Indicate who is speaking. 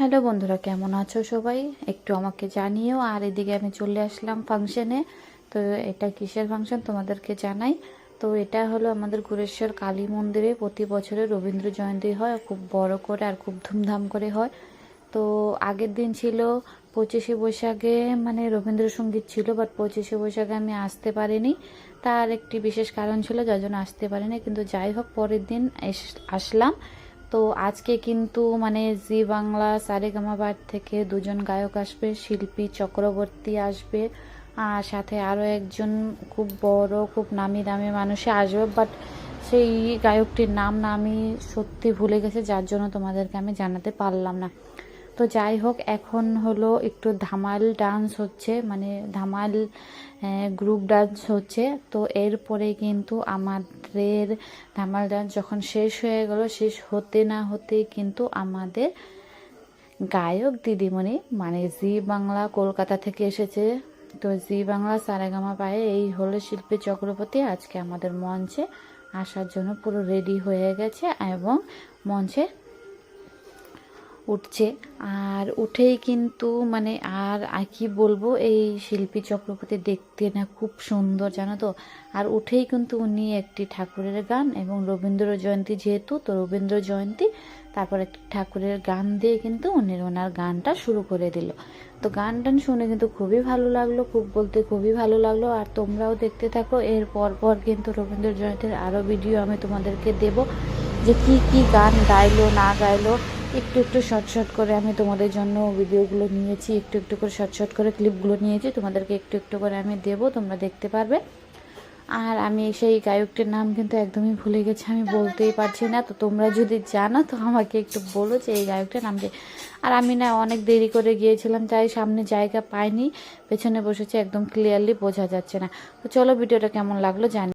Speaker 1: Hello বন্ধুরা, কেমন আছো সবাই? একটু আমাকে জানিও। আর এদিকে আমি চলে আসলাম ফাংশনে। তো এটা কিসের ফাংশন তোমাদেরকে জানাই? তো এটা হলো আমাদের গুরেশ্বর কালী মন্দিরে প্রতি বছরে রবীন্দ্র জয়ন্তী হয়। খুব বড় করে আর খুব ধুমধাম করে হয়। তো আগের দিন ছিল পঁচিশে বৈশাখে মানে রবীন্দ্রসঙ্গীত ছিল বাট পঁচিশে বৈশাখে আমি আসতে পারিনি। তার একটি বিশেষ কারণ ছিল, যার জন্য আসতে পারিনি। কিন্তু যাই হোক, পরের দিন আসলাম। তো আজকে কিন্তু মানে জি বাংলা সারেগামাবার থেকে দুজন গায়ক আসবে, শিল্পী চক্রবর্তী আসবে, আর সাথে আরও একজন খুব বড়, খুব নামি দামি মানুষে আসবে, বাট সেই গায়কটির নাম না আমি সত্যি ভুলে গেছে, যার জন্য তোমাদেরকে আমি জানাতে পারলাম না। তো যাই হোক, এখন হলো একটু ধামাল ডান্স হচ্ছে মানে ধামাল গ্রুপ ডান্স হচ্ছে। তো এরপরে কিন্তু আমাদের ধামাল ডান্স যখন শেষ হয়ে গেল, শেষ হতে না হতে কিন্তু আমাদের গায়ক দিদিমণি মানে জি বাংলা কলকাতা থেকে এসেছে। তো জি বাংলা সারেগামা পায়ে এই হলো শিল্পী চক্রবর্তী। আজকে আমাদের মঞ্চে আসার জন্য পুরো রেডি হয়ে গেছে এবং মঞ্চে উঠছে। আর উঠেই কিন্তু মানে আর কি বলব, এই শিল্পী চক্রবর্তী দেখতে না খুব সুন্দর, জানো তো? আর উঠেই কিন্তু উনি একটি ঠাকুরের গান এবং রবীন্দ্র জয়ন্তী যেহেতু, তো রবীন্দ্র জয়ন্তী তারপর একটি ঠাকুরের গান দিয়ে কিন্তু উনি ওনার গানটা শুরু করে দিল। তো গান টান শুনে কিন্তু খুবই ভালো লাগল, খুব বলতে খুবই ভালো লাগল। আর তোমরাও দেখতে থাকো, এর পর পর কিন্তু রবীন্দ্র জয়ন্তীর আরও ভিডিও আমি তোমাদেরকে দেব যে কি কি গান গাইলো, না গাইলো। একটু একটু শর্ট শর্ট করে আমি তোমাদের জন্য ভিডিওগুলো নিয়েছি। একটু একটু করে শর্ট শর্ট করে ক্লিপগুলো নিয়েছি। তোমাদেরকে একটু একটু করে আমি দেবো, তোমরা দেখতে পারবে। আর আমি সেই গায়কটির নাম কিন্তু একদমই ভুলে গেছি, আমি বলতেই পারছি না। তো তোমরা যদি জানো, তো আমাকে একটু বলো যে এই গায়কটার নাম আর আমি না অনেক দেরি করে গিয়েছিলাম, তাই সামনে জায়গা পাইনি। পেছনে বসেছি, একদম ক্লিয়ারলি বোঝা যাচ্ছে না। তো চলো, ভিডিওটা কেমন লাগল জানি